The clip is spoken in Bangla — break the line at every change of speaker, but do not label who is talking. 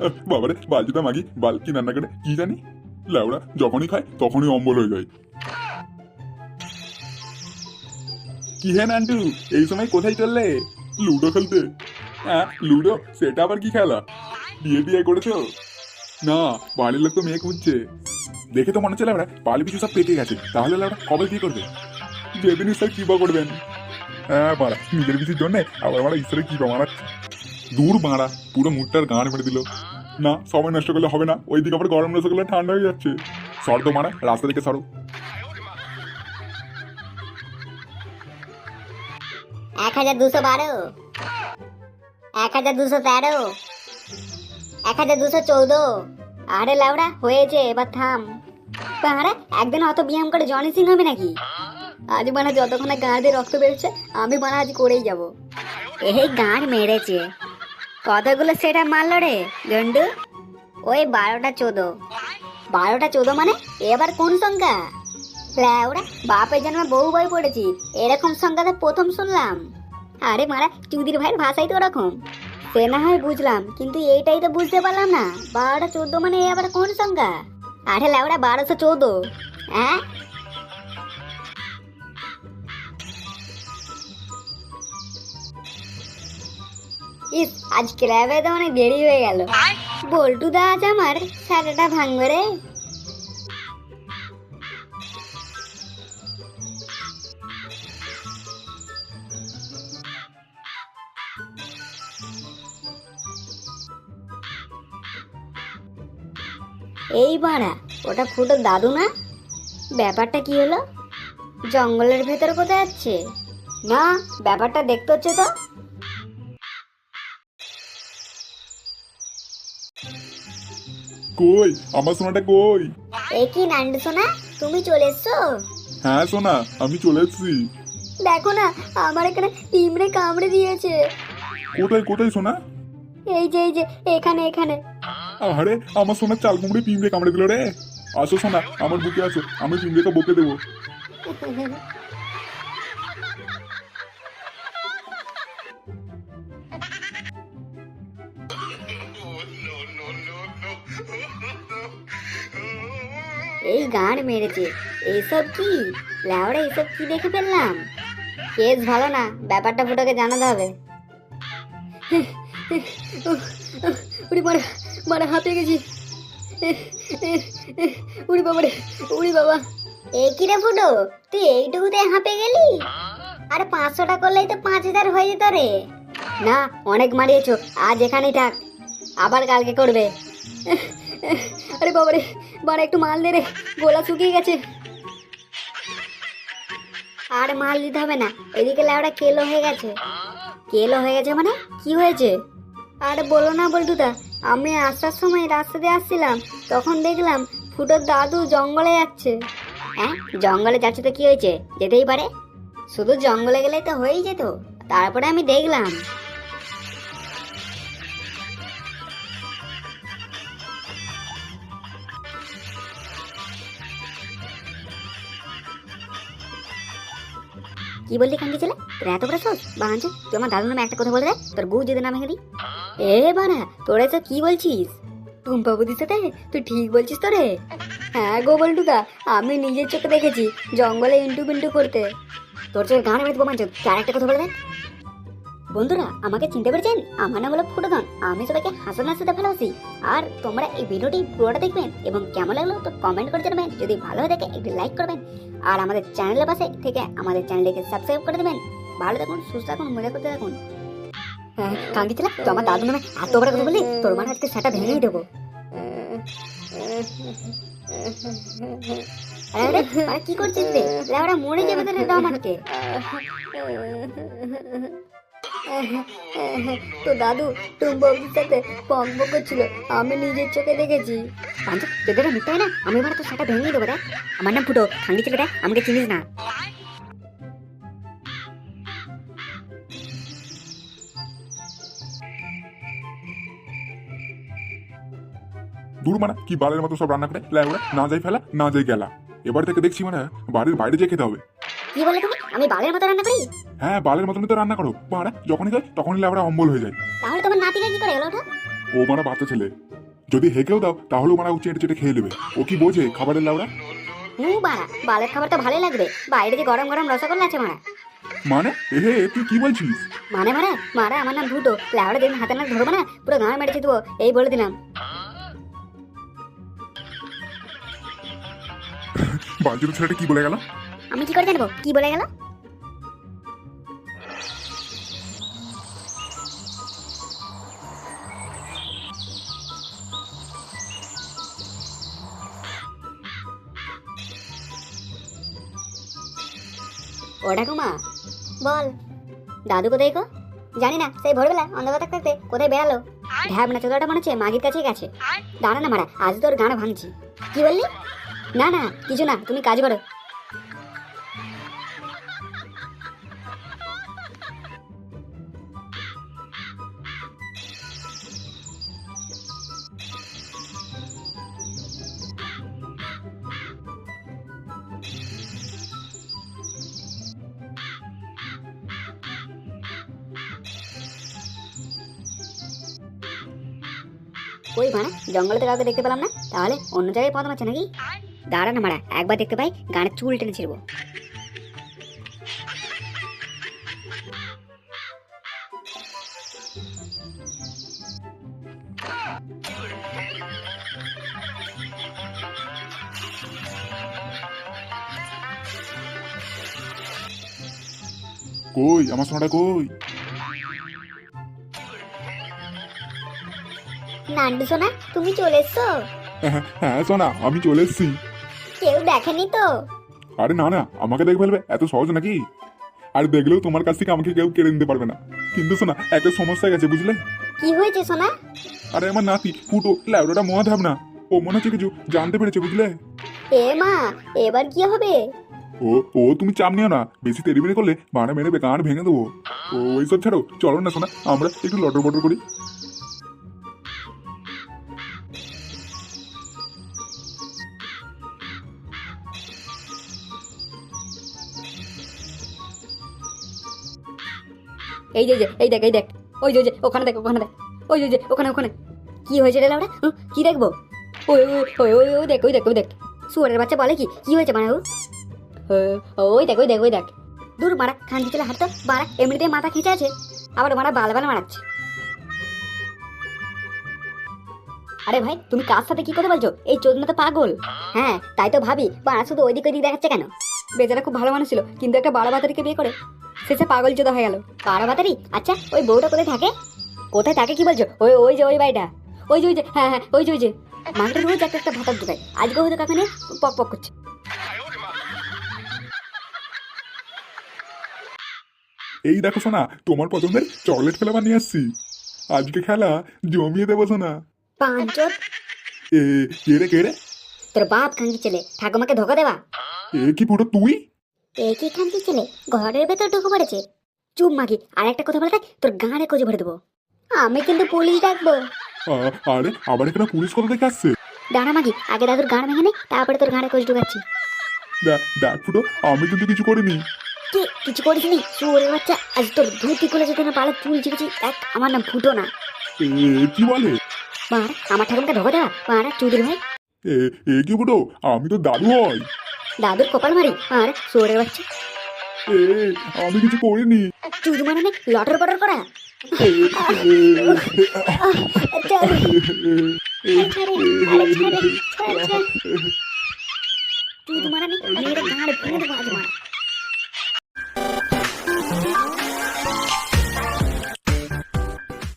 বাবারে বালতিটা মাগি, বাল কি রান্না করে? কি জানি? লেওড়া, যখনই খায়, তখনই অম্বল হয়ে যায়। কি হে নান্টু, এই সময় কোথায় চললে? লুডো খেলতে। হ্যাঁ লুডো, সেটা আবার কি খেলা? বিয়ে বিয়ে করেছ? না, বাড়ির লোক তো মেয়ে খুঁজছে। দেখে তো মনে হচ্ছে লেবড়া পালি পিছু সব পেকে গেছে। তাহলে লেবড়া কবে কি করবে? যেদিন ঈশ্বর কি বা করবেন। হ্যাঁ মারা নিজের কিছুর জন্যে আবার মারা ঈশ্বরের কি বা মারা দূর মারা পুরো মুখটার গান মেরে দিল। না, সময় নষ্ট করলে হবে না ওই ওইদিকে আবার গরম করলে ঠান্ডা হয়ে যাচ্ছে। সর তো মারা, রাস্তা থেকে সরো।
এক হাজার দুশো বারো। এক হাজার দুশো তেরো। এক হাজার দুশো চৌদ্দ। আরে লাউড়া হয়েছে, এবার থাম। বাড়া, একদিন অত ব্যায়াম করে জনি সিং হবে নাকি? আজ মানে যতক্ষণে গাঁড় দিয়ে রক্ত বেরোচ্ছে, আমি মানে আজ করেই যাব। এই গাঁড় মেরেছে। কতগুলো সেটা মারলো রে, গন্ডু। ওই বারোটা চোদ্দ। বারোটা চোদ্দ মানে? এবার কোন সংখ্যা? ল্যাওড়া, বাপের জন্মে বহু বই পড়েছি। এরকম সংখ্যাতে প্রথম শুনলাম। আরে মারা, চুদির ভাইয়ের ভাষাই তো ওরকম। সে না হয় বুঝলাম, কিন্তু এইটাই তো বুঝতে পারলাম না। বারোটা চোদ্দ মানে এ আবার কোন সংখ্যা? আরে ল্যাওড়া, বারোশো চোদ্দ। হ্যাঁ? ইস আজ ক্লাবে তো অনেক দেরি হয়ে গেল। বল্টু দা আজ আমার সারাটা ভাঙবে রে। এই বাড়া, ওটা ফুটো দাদু না? ব্যাপারটা কি হলো? জঙ্গলের ভেতর কোথায় যাচ্ছে? না, ব্যাপারটা দেখতে হচ্ছে তো।
কই? আমার সোনাটা কই?
এ কি নান্ডু সোনা তুমি চলে এসছো?
হ্যাঁ সোনা আমি চলে এসেছি।
দেখো না আমার এখানে পিমড়ে কামড়ে দিয়েছে।
কোথায় কোথায় সোনা?
এই যে এই যে এখানে এখানে।
আরে আমার সোনার চাল কুমড়ে পিঁমড়ে কামড়ে দিল রে। আসো সোনা আমার বুকে আসো আমি পিঁমড়েকে বকে দেবো।
এই গান মেরেছে। এইসব কি? ল্যাওড়া এইসব কি দেখে ফেললাম? কেস ভালো না ব্যাপারটা ফুটোকে জানাতে হবে। উড়ি মারা মারা হাতে গেছি। উড়ি বাবা রে উড়ি বাবা। এ কি রে ফুটো তুই এইটুকুতে হাঁপে গেলি? আরে পাঁচশোটা করলেই তো পাঁচ হাজার হয়ে যেত রে। না অনেক মারিয়েছো আজ এখানেই থাক। আবার কালকে করবে। আরে বাবা রে বাড়া একটু মাল দে রে, গোলা শুকিয়ে গেছে। আর মাল দিতে হবে না, এদিকে ল্যাওড়া কেলো হয়ে গেছে। কেলো হয়ে গেছে মানে? কি হয়েছে? আর বলো না বল্টুদা, আমি আসার সময় রাস্তা দিয়ে আসছিলাম, তখন দেখলাম ফুটোর দাদু জঙ্গলে যাচ্ছে। হ্যাঁ জঙ্গলে যাচ্ছে তো কি হয়েছে? যেতেই পারে। শুধু জঙ্গলে গেলেই তো হয়েই যেত। তারপরে আমি দেখলাম কি বললি কাঙ্গি ছেলে? তোর এত বড় সোস বানাচ্ছে তুই আমার দাদুর নামে একটা কথা বলে দেয় তোর গু যদি না ভেঙে দিই এ বানা তোরা এসব কি বলছিস? টুম্পা বুদির সাথে? তুই ঠিক বলছিস তো রে? হ্যাঁ গো বল্টুদা আমি নিজের চোখে দেখেছি জঙ্গলে ইন্টু পিন্টু করতে। তোর চোখে গান মেরে দেবো মাঞ্চ চার একটা কথা বলে দেন বন্ধুরা, আমাকে চিনতে পেরেছেন? আমার নাম হলো ফুটোধন। আমি সবাইকে হাসান হাসতে ভালোবাসি। আর তোমরা এই ভিডিওটি পুরোটা দেখবেন এবং কেমন লাগল তো কমেন্ট করে জানাবেন। যদি ভালো হয়ে থাকে, একটি লাইক করবেন। আর আমাদের চ্যানেলের পাশে থেকে আমাদের চ্যানেলটিকে সাবস্ক্রাইব করে দেবেন। ভালো থাকুন, সুস্থ থাকুন, মজা করতে থাকুন। হ্যাঁ কাঙ্কি ছিল তো আমার দাদু নামে এত বড় কথা তোর মানে আজকে সেটা ভেঙেই দেবো। কি করছিস রে? লেওড়া মরে যাবে তো রে দম আটকে তো দাদু সাথে আমি নিজের চোখে দেখেছি। পাঞ্চ তোদের মিথ্যা হয় না? আমি এবার তো সেটা ভেঙে দেবো রে আমার নাম ফুটো খাঙ্গি ছেলেটা আমাকে চিনিস না।
দূর মানা কি বালের মতো সব রান্না করে লেওড়া না যাই ফেলা না যাই গেলা। এবার থেকে দেখছি মানে বাড়ির বাইরে যেয়ে খেতে হবে।
কি বলে তুমি? আমি বালের মতো রান্না করি?
হ্যাঁ বালের মতনই তো রান্না করো। মারা যখনই যায় তখনই লেওড়া অম্বল হয়ে যায়।
তাহলে তোমার নাতিকা কি করে গেল ওটা
ও মারা বাচ্চা ছেলে। যদি হেকেও দাও তাহলেও মারা উচ্চে চেটে খেয়ে নেবে। ও কি বোঝে খাবারের লাউড়া
হু বাড়া বালের খাবার তো ভালোই লাগবে। বাইরে যে গরম গরম রসগোল্লা আছে মারা।
মানে? এ হে তুই কি বলছিস?
মানে মারা মারা আমার নাম ভুটো লাউড়া দিন হাতে না ধরবো না পুরো গাঁ মেরেছে দেবো। এই বলে দিলাম।
বালচুর ছেলেটা কি বলে গেল?
আমি কি করে জানব? কি বলে গেল? ও ঠাকুমা বল। দাদু কোথায় গো? জানি না সেই ভোরবেলা অন্ধকার থাকতে কোথায় বেরালো ঢ্যাবনা চোদাটা মনে হচ্ছে মাগির কাছেই গেছে। দাঁড়া না মারা আজ তোর গান ভাঙছি। কি বললি? না না কিছু না তুমি কাজ করো। কই মারা জঙ্গলে তো কাউকে দেখতে পেলাম না। তাহলে অন্য জায়গায় পথ মারছে নাকি? দাঁড়া না মারা, একবার দেখতে পাই গানের চুল টেনে ছিড়বো।
কই, আমার সোনাটা কই?
নান্ডু সোনা তুমি চলে এসছো?
হ্যাঁ, হ্যাঁ সোনা আমি চলে এসেছি।
কেউ দেখেনি তো?
আরে না না আমাকে দেখে ফেলবে এত সহজ নাকি? আর দেখলেও তোমার কাছ থেকে আমাকে কেউ কেড়ে নিতে পারবে না। কিন্তু শোনা একটা সমস্যা গেছে বুঝলে?
কি হয়েছে সোনা?
আরে আমার নাতি ফুটো ল্যাবড়াটা মহা না ও মনে হচ্ছে কিছু জানতে পেরেছে বুঝলে?
এ মা এবার কি হবে?
ও ও তুমি চাপ নিও না। বেশি তেরিবেরি করলে বানা মেরে বেকার ভেঙে দেবো। ও ওইসব ছাড়ো চলো না শোনা আমরা একটু লটর বটর করি।
এই যে, এই দেখ এই দেখ। ওই যে ওখানে দেখ ওখানে দেখ। ওই যে ওখানে ওখানে। কি হয়েছে রে লাউডা? কি দেখব? ওই ওই ওই ওই দেখ ওই দেখ ওই দেখ। শুয়ারের বাচ্চা বলে কি? কি হয়েছে মারা ওই দেখ ওই দেখ ওই দেখ। দূর মারা খান চলে হাঁটতো। মারা এমনিতেই মাথা খিচে আছে। আবার মারা বাল বাল মারাচ্ছে। আরে ভাই, তুমি কার সাথে কি করে বলছো? এই চোদনা তো পাগল। হ্যাঁ তাই তো ভাবি। বাড়া শুধু ওইদিক ওইদিক দেখাচ্ছে কেন? বেচারা খুব ভালো মানুষ ছিল, কিন্তু একটা বারো বাতারিকে বিয়ে করে। শেষে পাগল চোদা হয়ে গেল। বারো বাতারি? আচ্ছা ওই বউটা কোথায় থাকে? কোথায় থাকে কি বলছো? ওই ওই যে ওই বাড়িটা। ওই যে ওই যে হ্যাঁ হ্যাঁ ওই যে ওই যে। মাকে রোজ একটা একটা ভাতার ঢুকায় আজকে হয়তো কাকে নিয়ে পক পক করছে।
এই দেখো শোনা তোমার পছন্দের চকলেট ফ্লেভার নিয়ে আসছি। আজকে খেলা জমিয়ে দেবো শোনা
পাঁচজন?
এ কে রে কে রে?
তোর বাপ খাঙ্কি ছেলে। ঠাকুমাকে ধোকা দেওয়া
এ কি ফুটো তুই?
এ কি ছেলে? ঘরের ভেতর ঢুকে পড়েছে। চুপ মাগি আর একটা কথা বলে থাক তোর গাঁড়ে কোজে ভরে দেবো। আমি কিন্তু পুলিশ ডাকবো।
আরে আবার এখানে পুলিশ কথা দেখে আসছে?
দাঁড়া মাগি আগে দাদুর গাঁড় ভেঙে নে তারপরে তোর গাঁড়ে কোচ ঢুকাচ্ছি।
দেখ দেখ ফুটো আমি কিন্তু কিছু করিনি।
কি কিছু করিস নি? চোরে বাচ্চা আজ তোর ধুতি খুলে যেতে না পালে চুল চিকেছি এক আমার নাম ফুটো না।
এ কি বলে?
মার আমার ঠাকুমাকে ধোকা দেওয়া মার চুদির ভাই।
এ এ কি ফুটো? আমি তো দাদু হয়
দাদুর কপাল মারি আর সরে বাচ্চা
আমি কিছু করিনি
চুদ মানে অনেক লটর পটর করা
তুই এ,
চল
এ,
ছাড়ে, আরে ছাড়ে, ছাড়, ছাড়। চুদ মানে নে মেয়েটা ভেঙে দেবো আজ